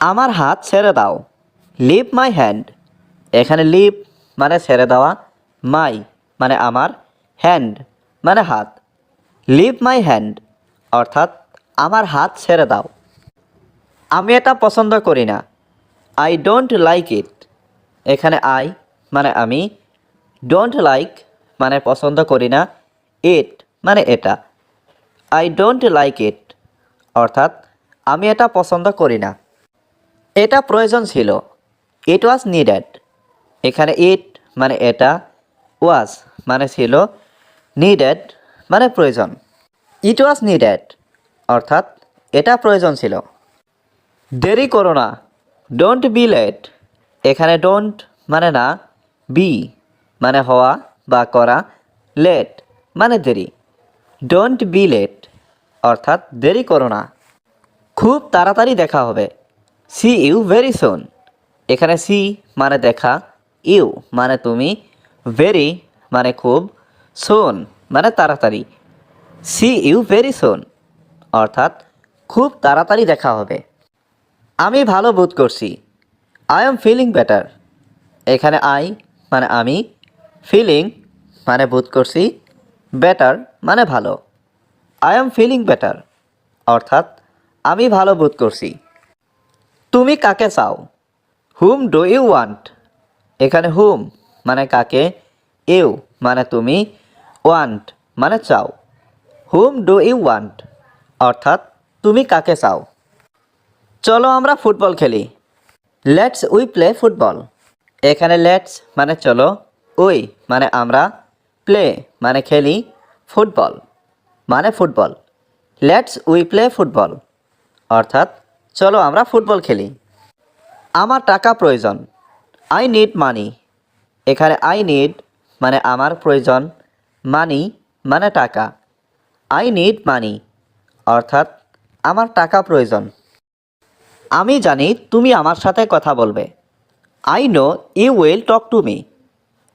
আমার হাত ছেড়ে দাও। Leave my hand. এখানে লিভ মানে ছেড়ে দেওয়া, মাই মানে আমার হ্যান্ড মানে হাত। লিভ মাই হ্যান্ড, অর্থাৎ আমার হাত ছেড়ে দাও। আমি এটা পছন্দ করি না। I don't like it. এখানে আই মানে আমি। ডোন্ট লাইক মানে পছন্দ করি না। ইট মানে এটা। আই ডোন্ট লাইক ইট, অর্থাৎ আমি এটা পছন্দ করি না। এটা প্রয়োজন ছিল। ইট ওয়াজ নিডেড এখানে ইট মানে এটা ওয়াজ মানে ছিল নিডেড মানে প্রয়োজন। ইট ওয়াজ নিডেড অর্থাৎ এটা প্রয়োজন ছিল। দেরি করো না। ডোন্ট বি লেট এখানে ডোন্ট মানে না বি মানে হওয়া বা করা লেট মানে দেরি। ডোন্ট বি লেট অর্থাৎ দেরি করো না। খুব তাড়াতাড়ি দেখা হবে। সি ইউ ভেরি সুন এখানে সি মানে দেখা ইউ মানে তুমি ভেরি মানে খুব সুন মানে তাড়াতাড়ি সি ইউ ভেরি সুন অর্থাৎ খুব তাড়াতাড়ি দেখা হবে। আমি ভালো বোধ করছি আই এম ফিলিং বেটার এখানে আই মানে আমি ফিলিং মানে বোধ করছি বেটার মানে ভালো আই এম ফিলিং বেটার অর্থাৎ আমি ভালো বোধ করছি। তুমি কাকে চাও? Whom, do you want? এখানে হুম মানে কাকে? ইউ মানে তুমি? ওয়ান্ট মানে চাও। Whom, do you want? অর্থাৎ তুমি কাকে চাও? চলো আমরা ফুটবল খেলি। Let's we play football. এখানে লেটস মানে চলো, উই মানে আমরা, প্লে মানে খেলি ফুটবল মানে football. Let's we play football. অর্থাৎ চলো আমরা ফুটবল খেলি। আমার টাকা প্রয়োজন। আই নিড মানি এখানে আই নিড মানে আমার প্রয়োজন। মানি মানে টাকা। আই নিড মানি অর্থাৎ আমার টাকা প্রয়োজন। আমি জানি তুমি আমার সাথে কথা বলবে। I know you will talk to me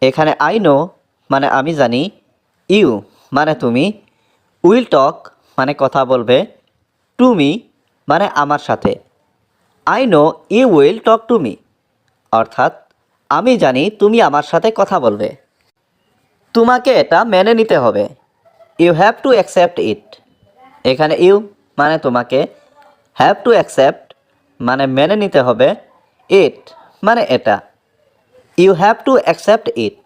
এখানে আই নো মানে আমি জানি। ইউ মানে তুমি। উইল টক মানে কথা বলবে। টু মি মানে আমার সাথে। I know you will talk to me অর্থাৎ, আমি জানি তুমি আমার সাথে কথা বলবে। তোমাকে এটা মেনে নিতে হবে। You have to accept it এখানে ইউ মানে তোমাকে। হ্যাভ টু অ্যাকসেপ্ট মানে মেনে নিতে হবে। ইট মানে এটা। You have to accept it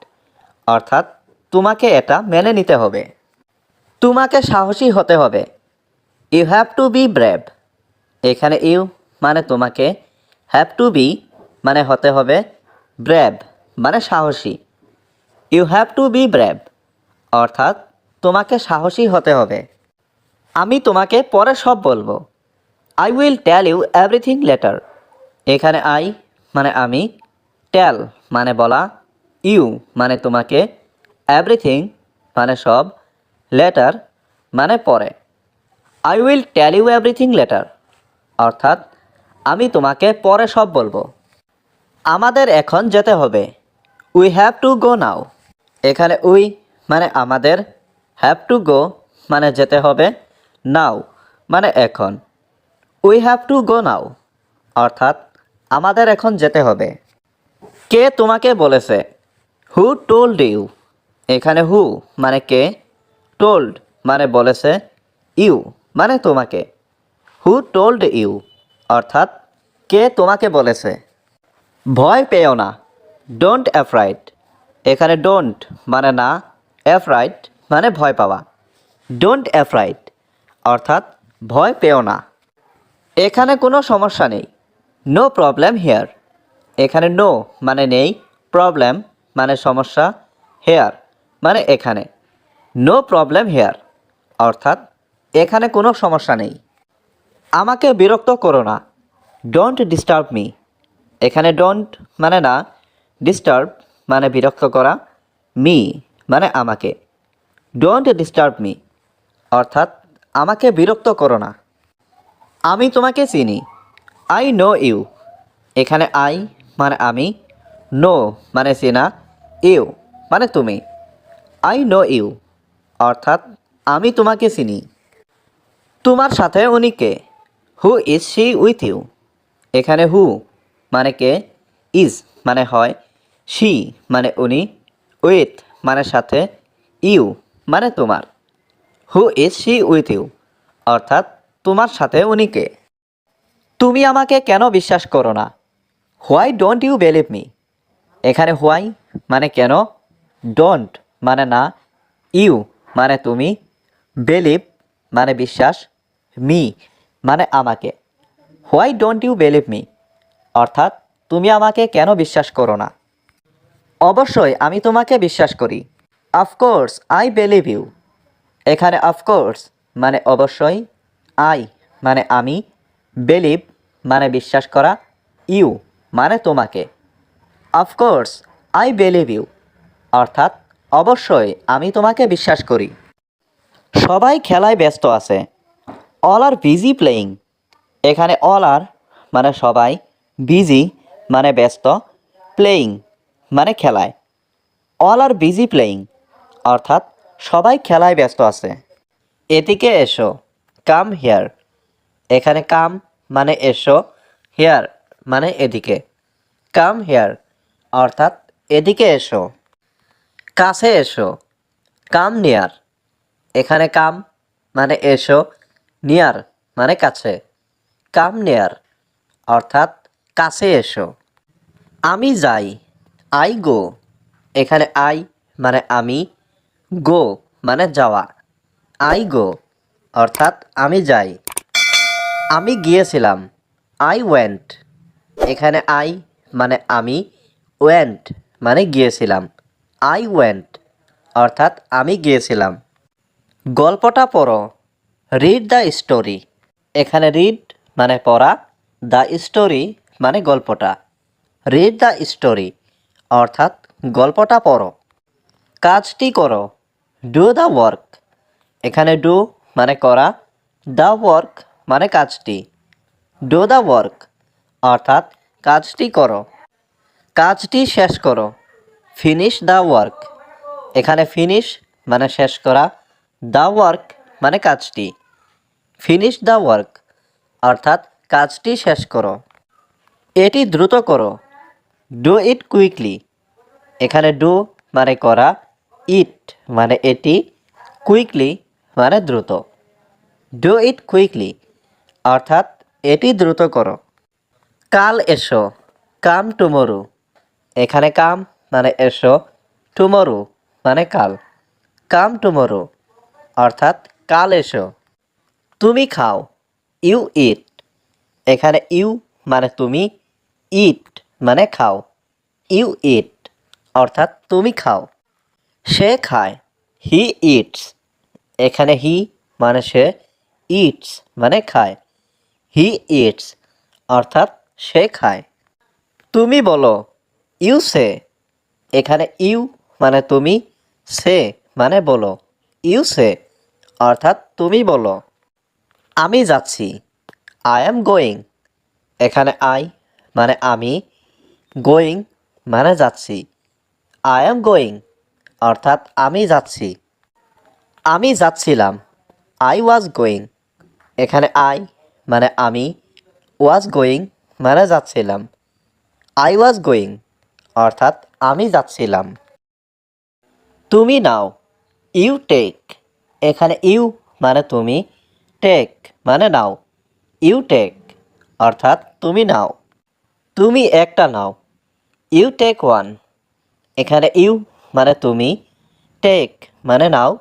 অর্থাৎ, তোমাকে এটা মেনে নিতে হবে। তোমাকে সাহসী হতে হবে। You have to be brave এখানে ইউ মানে তোমাকে। হ্যাভ টু বি মানে হতে হবে ব্র্যাব মানে সাহসী। You have to be brave অর্থাৎ তোমাকে সাহসী হতে হবে। আমি তোমাকে পরে সব বলব। I will tell you everything later এখানে আই মানে আমি। টেল মানে বলা। ইউ মানে তোমাকে। এভরিথিং মানে সব। লেটার মানে পরে। I will tell you everything later অর্থাৎ, আমি তোমাকে পরে সব বলব। আমাদের এখন যেতে হবে। We have to go now এখানে উই মানে আমাদের হ্যাভ টু গো মানে যেতে হবে নাও মানে এখন। We have to go now অর্থাৎ, আমাদের এখন যেতে হবে। কে তোমাকে বলেছে? হু টোল্ড ইউ এখানে হু মানে কে? টোল্ড মানে বলেছে ইউ মানে তোমাকে। হু টোল্ড ইউ অর্থাৎ, কে তোমাকে বলেছে? ভয় পেও না। ডোন্ট অ্যাফ্রাইড এখানে ডোন্ট মানে না অ্যাফ্রাইড মানে ভয় পাওয়া। ডোন্ট অ্যাফ্রাইড অর্থাৎ, ভয় পেও না। এখানে কোনো সমস্যা নেই। নো প্রবলেম হেয়ার এখানে নো মানে নেই প্রবলেম মানে সমস্যা হেয়ার মানে এখানে। নো প্রবলেম হেয়ার অর্থাৎ, এখানে কোনো সমস্যা নেই। আমাকে বিরক্ত করো না। ডোন্ট ডিস্টার্ব মি এখানে ডোন্ট মানে না ডিস্টার্ব মানে বিরক্ত করা মি মানে আমাকে। ডোন্ট ডিস্টার্ব মি অর্থাৎ আমাকে বিরক্ত করো না। আমি তোমাকে চিনি। আই নো ইউ এখানে আই মানে আমি নো মানে চেনা ইউ মানে তুমি। আই নো ইউ অর্থাৎ আমি তোমাকে চিনি। তোমার সাথে উনি কে? Who is she with you এখানে হু মানে কে? ইজ মানে হয় শি মানে উনি উইথ মানে সাথে ইউ মানে তোমার। Who is she with you অর্থাৎ তোমার সাথে উনি কে? তুমি আমাকে কেন বিশ্বাস করো না? Why don't you believe me এখানে হোয়াই মানে কেন? ডোন্ট মানে না। ইউ মানে তুমি। বিলিভ মানে বিশ্বাস। মি মানে আমাকে। Why don't you believe me অর্থাৎ, তুমি আমাকে কেন বিশ্বাস করো না? অবশ্যই আমি তোমাকে বিশ্বাস করি। Of course I believe you এখানে অফকোর্স মানে অবশ্যই আই মানে আমি বিলিভ মানে বিশ্বাস করা ইউ মানে তোমাকে। অফকোর্স আই বিলিভ ইউ অর্থাৎ, অবশ্যই আমি তোমাকে বিশ্বাস করি। সবাই খেলায় ব্যস্ত আছে। অল আর বিজি প্লেয়িং এখানে অল আর মানে সবাই বিজি মানে ব্যস্ত প্লেয়িং মানে খেলায়। অল আর বিজি প্লেয়িং অর্থাৎ সবাই খেলায় ব্যস্ত আছে। এদিকে এসো কাম হেয়ার এখানে কাম মানে এসো হেয়ার মানে এদিকে। কাম হেয়ার অর্থাৎ এদিকে এসো। কাছে এসো কাম নিয়ার এখানে কাম মানে এসো নিয়ার মানে কাছে। কাম নেয়ার, অর্থাৎ কাছে এসো। আমি যাই, আই গো। এখানে আই মানে আমি, গো মানে যাওয়া। আই গো, অর্থাৎ আমি যাই। আমি গিয়েছিলাম, আই ওয়েন্ট। এখানে আই মানে আমি, ওয়েন্ট মানে গিয়েছিলাম। আই ওয়েন্ট, অর্থাৎ আমি গিয়েছিলাম। গল্পটা পড়ো। রিড দ্য স্টোরি এখানে রিড মানে পড়া দ্য স্টোরি মানে গল্পটা। রিড দ্য স্টোরি অর্থাৎ গল্পটা পড়ো। কাজটি করো ডু দ্য ওয়ার্ক এখানে ডু মানে করা দ্য ওয়ার্ক মানে কাজটি। ডু দ্য ওয়ার্ক অর্থাৎ কাজটি করো। কাজটি শেষ করো ফিনিশ দ্য ওয়ার্ক এখানে ফিনিশ মানে শেষ করা দ্য ওয়ার্ক মানে কাজটি। ফিনিশ দ্য ওয়ার্ক অর্থাৎ কাজটি শেষ করো। এটি দ্রুত করো। ডু ইট কুইকলি এখানে ডু মানে করা ইট মানে এটি কুইকলি মানে দ্রুত। ডু ইট কুইকলি অর্থাৎ এটি দ্রুত করো। কাল এসো। কাম টুমরু এখানে কাম মানে এসো। টুমরু মানে কাল। কাম টুমরু অর্থাৎ কাল এসো। তুমি খাও ইউ ইট এখানে ইউ মানে তুমি ইট মানে খাও ইউ ইট অর্থাৎ তুমি খাও। সে খায় হি ইটস এখানে হি মানে সে ইটস মানে খায় হি ইটস অর্থাৎ সে খায়। তুমি বলো ইউ সে এখানে ইউ মানে তুমি সে মানে বলো ইউ সে অর্থাৎ তুমি বলো। আমি যাচ্ছি। আই অ্যাম গোয়িং এখানে আই মানে আমি। গোয়িং মানে যাচ্ছি। আই অ্যাম গোয়িং অর্থাৎ আমি যাচ্ছি। আমি যাচ্ছিলাম। আই ওয়াজ গোয়িং এখানে আই মানে আমি। ওয়াজ গোয়িং মানে যাচ্ছিলাম। আই ওয়াজ গোয়িং অর্থাৎ আমি যাচ্ছিলাম। তুমি নাও। ইউ টেক এখানে ইউ মানে তুমি। টেক মানে নাও। ইউ টেক অর্থাৎ তুমি নাও। তুমি একটা নাও। ইউ টেক ওয়ান এখানে ইউ মানে তুমি। টেক মানে নাও।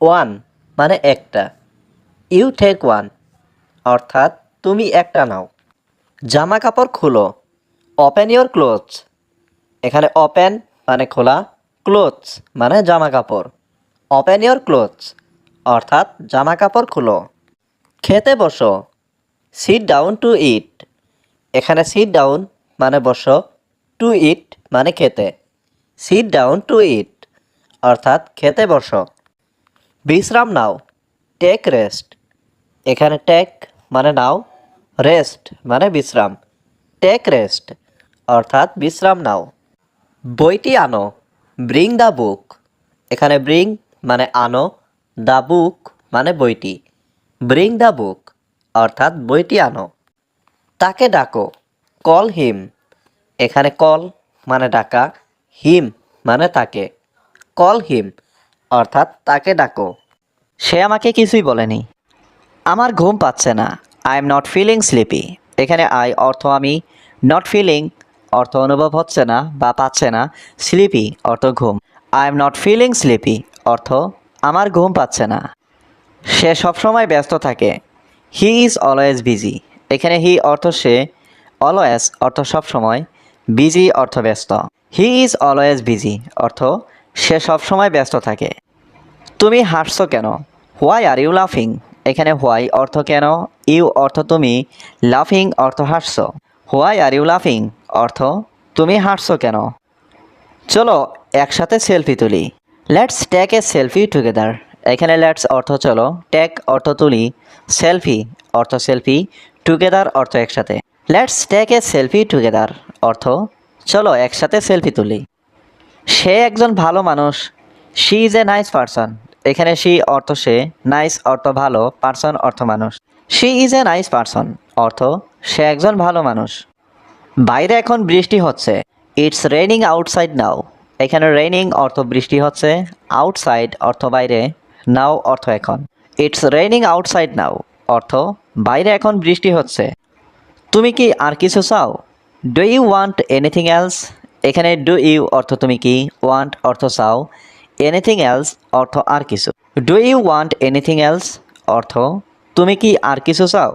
ওয়ান মানে একটা। ইউ টেক ওয়ান অর্থাৎ তুমি একটা নাও। জামা কাপড় খুলো। ওপেন ইয়োর ক্লোথস এখানে ওপেন মানে খোলা। ক্লোথস মানে জামা কাপড় ওপেন ইয়োর ক্লোথস অর্থাৎ জামা কাপড় খুলো। খেতে বসো। সিট ডাউন টু ইট এখানে সিট ডাউন মানে বসো টু ইট মানে খেতে। সিট ডাউন টু ইট অর্থাৎ খেতে বসো। বিশ্রাম নাও টেক রেস্ট এখানে টেক মানে নাও রেস্ট মানে বিশ্রাম। টেক রেস্ট অর্থাৎ বিশ্রাম নাও। বইটি আনো ব্রিং দ্য বুক এখানে ব্রিং মানে আনো দ্য বুক মানে বইটি। ব্রিং দ্য বুক অর্থাৎ বইটি আনো তাকে ডাকো, কল হিম। এখানে কল মানে ডাকা, হিম মানে তাকে। কল হিম, অর্থাৎ তাকে ডাকো। সে আমাকে কিছুই বলেনি। আমার ঘুম পাচ্ছে না। I am not feeling sleepy এখানে আই অর্থ আমি। নট ফিলিং অর্থ অনুভব হচ্ছে না বা পাচ্ছে না। স্লিপি অর্থ ঘুম। I am not feeling sleepy অর্থ আমার ঘুম পাচ্ছে না। সে সবসময় ব্যস্ত থাকে। হি ইজ অলওয়েজ বিজি এখানে হি অর্থ সে অলওয়েজ অর্থ সবসময় বিজি অর্থ ব্যস্ত। হি ইজ অলওয়েজ বিজি অর্থ সে সবসময় ব্যস্ত থাকে। তুমি হাসছো কেন? হোয়াই আর ইউ লাফিং এখানে হোয়াই অর্থ কেন? ইউ অর্থ তুমি লাফিং অর্থ হাসছো। হোয়াই আর ইউ লাফিং অর্থ তুমি হাসছো কেন? চলো একসাথে সেলফি তুলি। Let's take a selfie together এখানে লেটস অর্থ চলো টেক অর্থ তুলি সেলফি অর্থ সেলফি টুগেদার অর্থ একসাথে। Let's take a selfie together অর্থ, চলো একসাথে সেলফি তুলি। সে একজন ভালো মানুষ she is a nice person এখানে শি অর্থ সে নাইস অর্থ ভালো পারসন অর্থ মানুষ। She is a nice person অর্থ সে একজন ভালো মানুষ। বাইরে এখন বৃষ্টি হচ্ছে ইটস রেইনিং আউটসাইড নাও এখানে রেইনিং অর্থ বৃষ্টি হচ্ছে আউটসাইড অর্থ বাইরে। নাও অর্থ এখন। ইটস রেইনিং আউটসাইড নাও অর্থ বাইরে এখন বৃষ্টি হচ্ছে। তুমি কি আর কিছু চাও? Do you want anything else এখানে ডু ইউ অর্থ তুমি কি ওয়ান্ট অর্থ চাও। এনিথিং এলস অর্থ আর কিছু। Do you want anything else অর্থ তুমি কি আর কিছু চাও?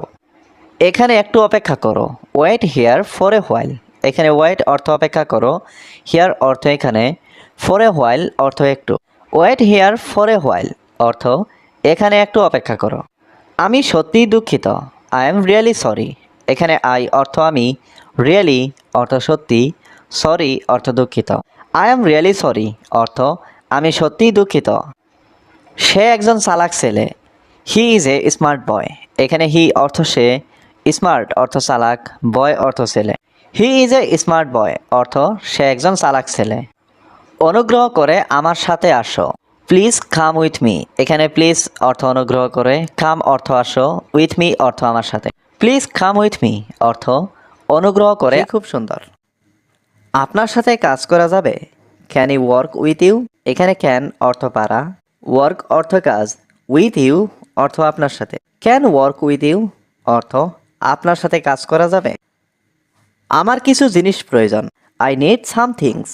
এখানে একটু অপেক্ষা করো। Wait here for a while এখানে ওয়েট অর্থ অপেক্ষা করো। হিয়ার অর্থ এখানে। ফর এ হোয়াইল অর্থ একটু। Wait here for a while অর্থ, এখানে একটু অপেক্ষা করো। আমি সত্যিই দুঃখিত। আই এম রিয়েলি সরি এখানে আই অর্থ আমি। রিয়েলি অর্থ সত্যি। সরি অর্থ দুঃখিত। আই এম রিয়েলি সরি অর্থ আমি সত্যিই দুঃখিত। সে একজন চালাক ছেলে। He is a smart boy এখানে হি অর্থ সে। স্মার্ট অর্থ চালাক। বয় অর্থ ছেলে। He is a smart boy অর্থ সে একজন চালাক ছেলে। অনুগ্রহ করে আমার সাথে আসো। প্লিজ কাম উইথ মি এখানে প্লিজ অর্থ অনুগ্রহ করে কাম অর্থ আসো উইথ মি অর্থ আমার সাথে। প্লিজ কাম উইথ মি অর্থ অনুগ্রহ করে। খুব সুন্দর। আপনার সাথে কাজ করা যাবে। Can you work with you এখানে ক্যান অর্থ পারা। ওয়ার্ক অর্থ কাজ। উইথ ইউ অর্থ আপনার সাথে। ক্যান ওয়ার্ক উইথ ইউ অর্থ আপনার সাথে কাজ করা যাবে। আমার কিছু জিনিস প্রয়োজন। আই নিড সাম থিংস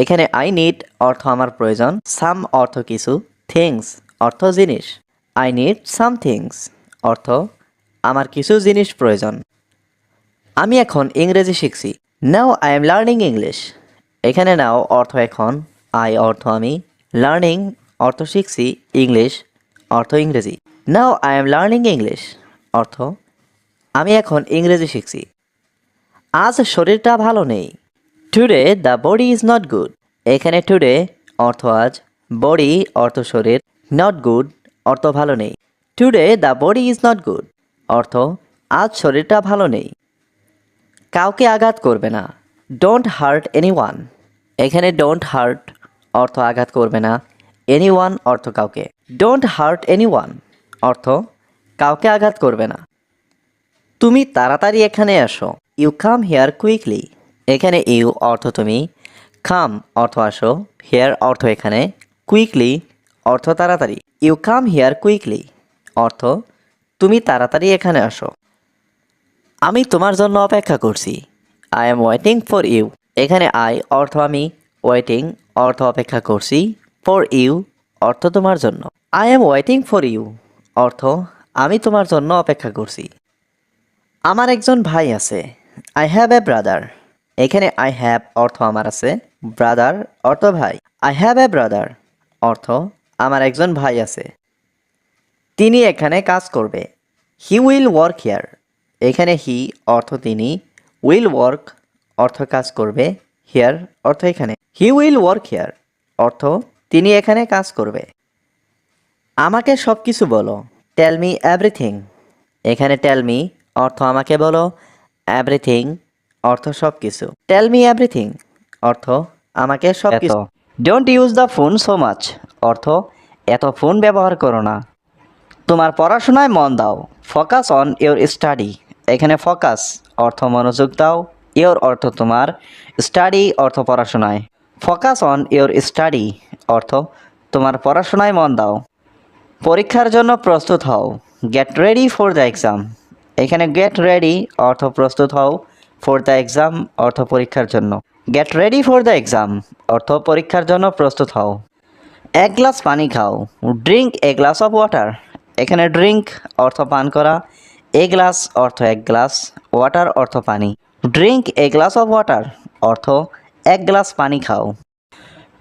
এখানে আই নিড অর্থ আমার প্রয়োজন সাম অর্থ কিছু থিংস অর্থ জিনিস। আই নিড সাম থিংস অর্থ আমার কিছু জিনিস প্রয়োজন। আমি এখন ইংরেজি শিখছি। Now I am learning English এখানে নাও অর্থ এখন আই অর্থ আমি লার্নিং অর্থ শিখছি ইংলিশ অর্থ ইংরেজি। Now I am learning English অর্থ আমি এখন ইংরেজি শিখছি। আজ শরীরটা ভালো নেই। Today the body is not good এখানে টুডে অর্থ আজ বডি অর্থ শরীর নট গুড অর্থ ভালো নেই। Today the body is not good অর্থ আজ শরীরটা ভালো নেই। কাউকে আঘাত করবে না। ডোন্ট হার্ট এনি ওয়ান এখানে ডোন্ট হার্ট অর্থ আঘাত করবে না। এনি ওয়ান অর্থ কাউকে। ডোন্ট হার্ট এনি ওয়ান অর্থ কাউকে আঘাত করবে না। তুমি তাড়াতাড়ি এখানে আসো। ইউ কাম হেয়ার কুইকলি এখানে ইউ অর্থ তুমি কাম অর্থ আসো হেয়ার অর্থ এখানে কুইকলি অর্থ তাড়াতাড়ি ইউ কাম হেয়ার কুইকলি অর্থ তুমি তাড়াতাড়ি এখানে আসো। আমি তোমার জন্য অপেক্ষা করছি। I am waiting for you এখানে আই অর্থ আমি ওয়েটিং অর্থ অপেক্ষা করছি ফর ইউ অর্থ তোমার জন্য। I am waiting for you অর্থ আমি তোমার জন্য অপেক্ষা করছি। আমার একজন ভাই আছে। আই হ্যাভ এ ব্রাদার এখানে আই হ্যাভ অর্থ আমার আছে ব্রাদার অর্থ ভাই। আই হ্যাভ এ ব্রাদার অর্থ আমার একজন ভাই আছে। তিনি এখানে কাজ করবে। হি উইল ওয়ার্ক হিয়ার এখানে হি অর্থ তিনি উইল ওয়ার্ক অর্থ কাজ করবে। হিয়ার অর্থ এখানে। হি উইল ওয়ার্ক হিয়ার অর্থ তিনি এখানে কাজ করবে। আমাকে সব কিছু বলো। টেল মি এভরিথিং এখানে টেল মি অর্থ আমাকে বলো। এভরিথিং অর্থ সব কিছু টেল মি এভরিথিং অর্থ? আমাকে সব কিছু don't use the phone so much অর্থ? এত ফোন ব্যবহার করো না। তোমার পড়াশোনায় মন দাও। ফোকাস অন ইউর স্টাডি এখানে ফোকাস অর্থ মনোযোগ দাও। ইওর অর্থ তোমার। স্টাডি অর্থ পড়াশোনায়। ফোকাস অন ইওর স্টাডি অর্থ তোমার পড়াশোনায় মন দাও। পরীক্ষার জন্য প্রস্তুত হও। Get ready for the exam এখানে গেট রেডি অর্থ প্রস্তুত হও। ফর দ্য এক্সাম অর্থ পরীক্ষার জন্য। Get ready for the exam অর্থ পরীক্ষার জন্য প্রস্তুত হও। এক গ্লাস পানি খাও। Drink a glass of water এখানে ড্রিঙ্ক অর্থ পান করা। এ গ্লাস অর্থ এক গ্লাস। ওয়াটার অর্থ পানি। Drink a glass of water অর্থ এক গ্লাস পানি খাও।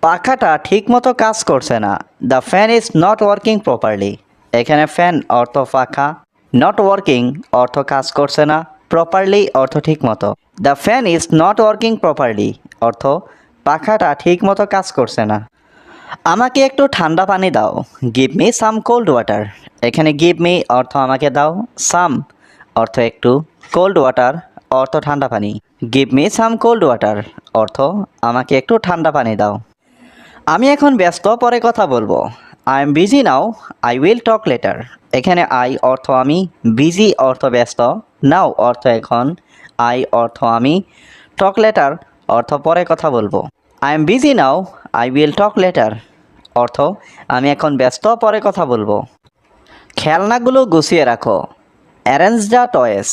পাখাটা ঠিকমতো কাজ করছে না। The fan is not working properly এখানে ফ্যান অর্থ পাখা। নট ওয়ার্কিং অর্থ কাজ করছে না। প্রপারলি অর্থ ঠিকমতো the fan is not working properly অর্থ পাখাটা ঠিকমতো কাজ করছে না। আমাকে একটু ঠান্ডা পানি দাও। Give me some cold water এখানে গিভ মি অর্থ আমাকে দাও। সাম অর্থ একটু কোল্ড ওয়াটার অর্থ ঠান্ডা পানি। Give me some cold water অর্থ আমাকে একটু ঠান্ডা পানি দাও। আমি এখন ব্যস্ত, পরে কথা বলব। I am busy now I will talk later এখানে আই অর্থ আমি বিজি অর্থ ব্যস্ত, নাও অর্থ এখন আই অর্থ আমি টক লেটার অর্থ পরে কথা বলব। I am busy now I will talk later অর্থ আমি এখন ব্যস্ত, পরে কথা বলব। খেলনাগুলো গুছিয়ে রাখো। অ্যারেঞ্জ দ্য টয়েস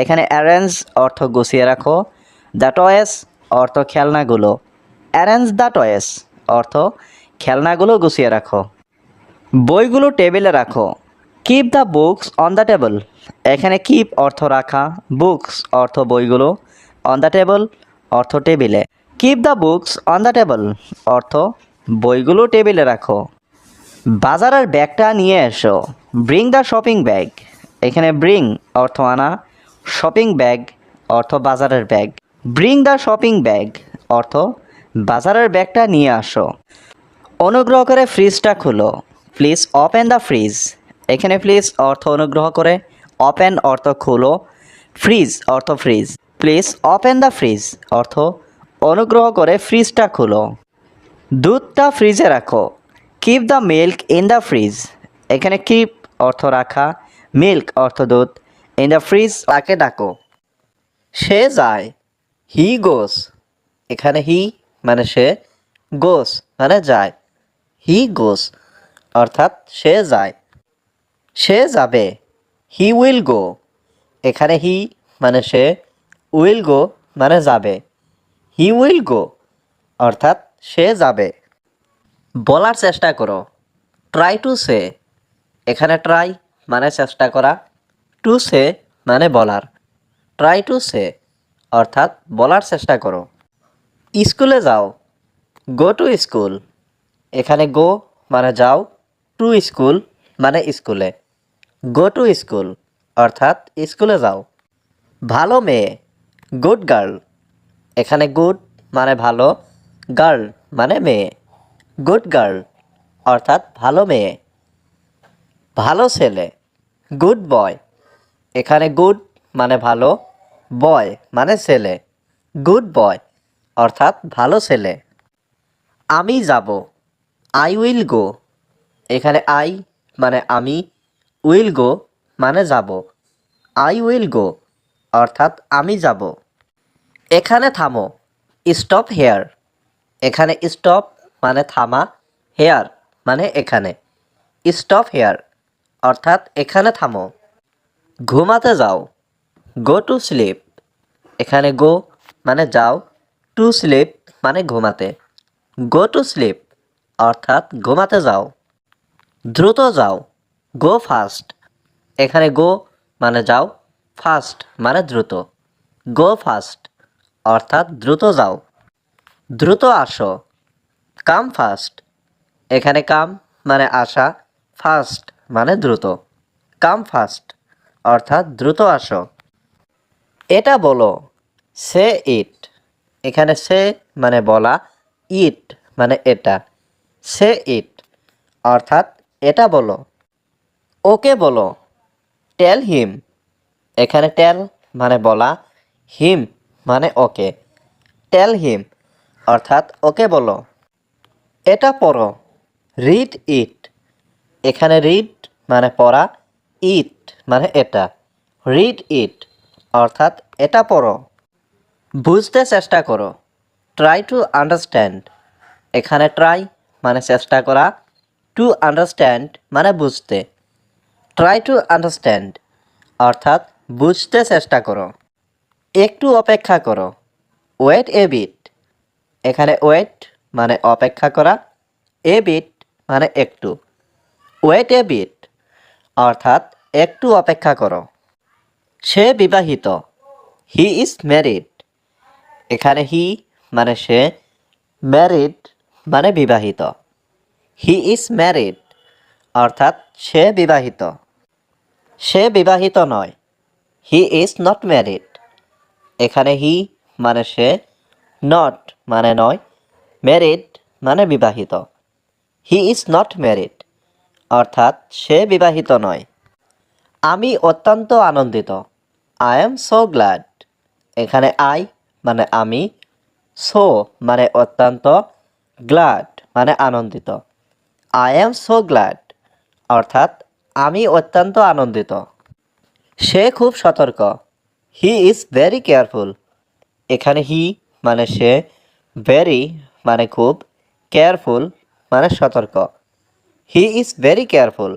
এখানে অ্যারেঞ্জ অর্থ গুছিয়ে রাখো। দ্য টয়েস অর্থ খেলনাগুলো। অ্যারেঞ্জ দ্য টয়েস অর্থ খেলনাগুলো গুছিয়ে রাখো। বইগুলো টেবিলে রাখো। Keep the books on the table এখানে কিপ অর্থ রাখা বুকস অর্থ বইগুলো অন দ্য টেবল অর্থ টেবিলে keep the books on the table অর্থ বইগুলো টেবিলে রাখো। বাজারের ব্যাগটা নিয়ে এসো। ব্রিং দ্য শপিং ব্যাগ এখানে ব্রিং অর্থ আনা শপিং ব্যাগ অর্থ বাজারের bag bring the shopping bag অর্থ বাজারের ব্যাগটা নিয়ে আসো। অনুগ্রহ করে ফ্রিজটা খুলো। প্লিজ ওপেন দ্য ফ্রিজ এখানে প্লিজ অর্থ অনুগ্রহ করে ওপেন অর্থ খুলো ফ্রিজ অর্থ fridge please open the fridge অর্থ অনুগ্রহ করে ফ্রিজটা খুলো। দুধটা ফ্রিজে রাখো keep the milk in the fridge এখানে কিপ অর্থ রাখা মিল্ক অর্থ দুধ ইন দ্য ফ্রিজ তাকে ডাকো। সে যায় হি গোস এখানে হি মানে সে গোস মানে যায় হি গোস অর্থাৎ সে যায়। সে যাবে। হি উইল গো এখানে হি মানে সে উইল গো মানে যাবে। হি উইল গো অর্থাৎ সে যাবে। বলার চেষ্টা করো। ট্রাই টু সে এখানে ট্রাই মানে চেষ্টা করা। টু সে মানে বলার। ট্রাই টু সে অর্থাৎ বলার চেষ্টা করো। স্কুলে যাও। গো টু স্কুল এখানে গো মানে যাও। টু স্কুল মানে স্কুলে। গো টু স্কুল অর্থাৎ স্কুলে যাও। ভালো মেয়ে গুড গার্ল এখানে গুড মানে ভালো গার্ল মানে মেয়ে। গুড গার্ল অর্থাৎ ভালো মেয়ে। ভালো ছেলে গুড বয় এখানে গুড মানে ভালো বয় মানে ছেলে। গুড বয় অর্থাৎ ভালো ছেলে। আমি যাব আই উইল গো এখানে আই মানে আমি উইল গো মানে যাব। আই উইল গো অর্থাৎ আমি যাব। এখানে থামো স্টপ হেয়ার এখানে স্টপ মানে থামা হেয়ার মানে এখানে। স্টপ হেয়ার অর্থাৎ এখানে থামো। ঘুমাতে যাও গো টু স্লিপ এখানে গো মানে যাও টু স্লিপ মানে ঘুমাতে। গো টু স্লিপ অর্থাৎ ঘুমাতে যাও। দ্রুত যাও গো ফাস্ট এখানে গো মানে যাও ফাস্ট মানে দ্রুত। গো ফাস্ট অর্থাৎ দ্রুত যাও। দ্রুত আসো কাম ফাস্ট এখানে কাম মানে আসা ফাস্ট মানে দ্রুত। কাম ফাস্ট অর্থাৎ দ্রুত আসো। এটা বলো, সে ইট এখানে সে মানে বলা ইট মানে এটা। সে ইট অর্থাৎ এটা বলো। ওকে বলো। টেল হিম এখানে টেল মানে বলা। হিম মানে ওকে। টেল হিম অর্থাৎ ওকে বলো। এটা পড়ো। রিড ইট এখানে রিড মানে পড়া। ইট মানে এটা। রিড ইট অর্থাৎ এটা পড়ো। বুঝতে চেষ্টা করো। ট্রাই টু আন্ডারস্ট্যান্ড এখানে ট্রাই মানে চেষ্টা করা। টু আন্ডারস্ট্যান্ড মানে বুঝতে। ট্রাই টু আন্ডারস্ট্যান্ড অর্থাৎ বুঝতে চেষ্টা করো। একটু অপেক্ষা করো। ওয়েট এ বিট এখানে ওয়েট মানে অপেক্ষা করা। এ বিট মানে একটু। ওয়েট এ বিট অর্থাৎ একটু অপেক্ষা করো। সে বিবাহিত। হি ইজ ম্যারিড এখানে হি মানে সে ম্যারিড মানে বিবাহিত। হি ইজ ম্যারিড অর্থাৎ সে বিবাহিত। সে বিবাহিত নয়। হি ইজ নট ম্যারিড এখানে হি মানে সে নট মানে নয়। ম্যারিড মানে বিবাহিত। হি ইজ নট ম্যারিড অর্থাৎ সে বিবাহিত নয়। আমি অত্যন্ত আনন্দিত। আই এম সো গ্ল্যাড এখানে আই মানে আমি সো মানে অত্যন্ত গ্ল্যাড মানে আনন্দিত। আই এম সো গ্ল্যাড অর্থাৎ আমি অত্যন্ত আনন্দিত। সে খুব সতর্ক। হি ইজ ভেরি কেয়ারফুল এখানে হি মানে সে ভেরি মানে খুব কেয়ারফুল মানে সতর্ক। হি ইজ ভেরি কেয়ারফুল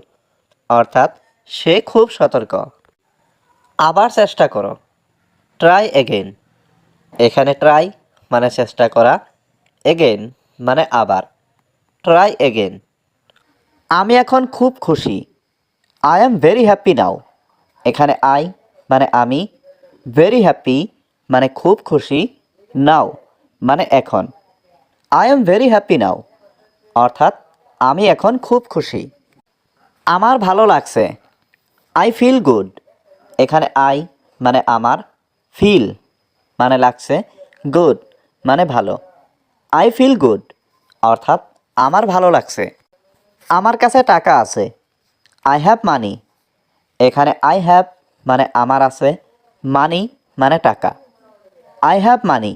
অর্থাৎ সে খুব সতর্ক। আবার চেষ্টা করো। ট্রাই এগেইন এখানে ট্রাই মানে চেষ্টা করা। এগেইন মানে আবার। ট্রাই এগেইন আমি এখন খুব খুশি। I am very happy now এখানে আই মানে আমি ভেরি হ্যাপি মানে খুব খুশি নাও মানে এখন. I am very happy now অর্থাৎ আমি এখন খুব খুশি। আমার ভালো লাগছে। আই ফিল গুড এখানে আই মানে আমার ফিল মানে লাগছে গুড মানে ভালো। আই ফিল গুড অর্থাৎ আমার ভালো লাগছে। আমার কাছে টাকা আছে। আই হ্যাভ মানি এখানে আই হ্যাভ মানে আমার আছে। মানি মানে টাকা। আই হ্যাভ মানি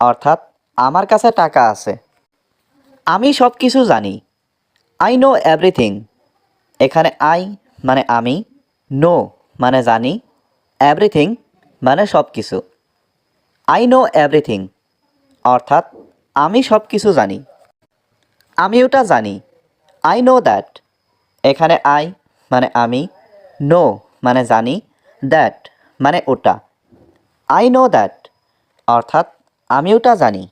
অর্থাৎ আমার কাছে টাকা আছে। আমি সব কিছু জানি। আই নো এভরিথিং এখানে আই মানে আমি। নো মানে জানি। এভরিথিং মানে সব কিছু আই নো এভরিথিং অর্থাৎ আমি সব কিছু জানি। আমি ওটা জানি। আই নো দ্যাট এখানে আই মানে আমি, নো মানে জানি, দ্যাট মানে ওটা। আই নো দ্যাট, অর্থাৎ আমি ওটা জানি।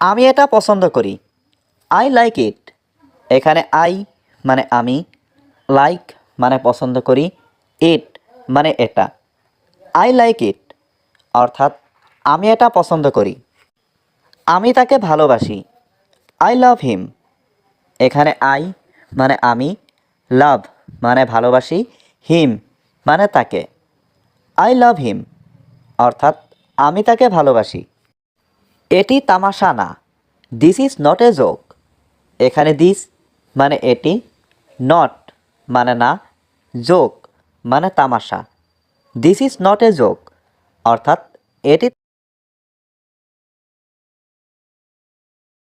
আমি এটা পছন্দ করি। I like it. এখানে আই মানে আমি, লাইক মানে পছন্দ করি, ইট মানে এটা। আই লাইক ইট, অর্থাৎ আমি এটা পছন্দ করি। আমি তাকে ভালোবাসি। I love him. এখানে আই মানে আমি লাভ মানে ভালোবাসি হিম মানে তাকে। আই লাভ হিম অর্থাৎ আমি তাকে ভালোবাসি। এটি তামাশা না this is not a joke এখানে দিস মানে এটি নট মানে না জোক মানে তামাশা। This is not a joke অর্থাৎ এটি